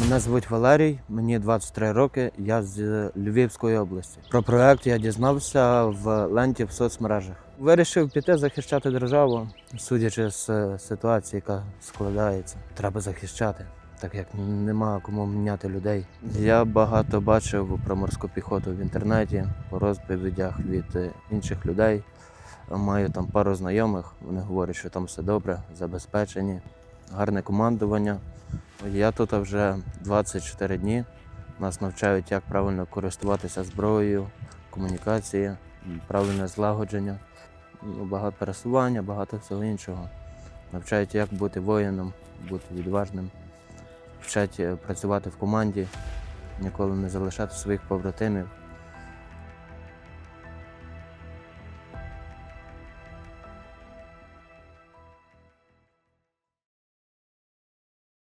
Мене звуть Валерій, мені 23 роки, я з Львівської області. Про проект я дізнався в ленті в соцмережах. Вирішив піти захищати державу, судячи з е, ситуації, яка складається. Треба захищати, так як нема кому міняти людей. Я багато бачив про морську піхоту в інтернеті, по розповідях від е, інших людей. Маю там пару знайомих, вони говорять, що там все добре, забезпечені, гарне командування. Я тут вже 24 дні. Нас навчають, як правильно користуватися зброєю, комунікації, правильне злагодження, ну, багато пересування, багато всього іншого. Навчають, як бути воїном, бути відважним, вчать е, працювати в команді, ніколи не залишати своїх побратимів.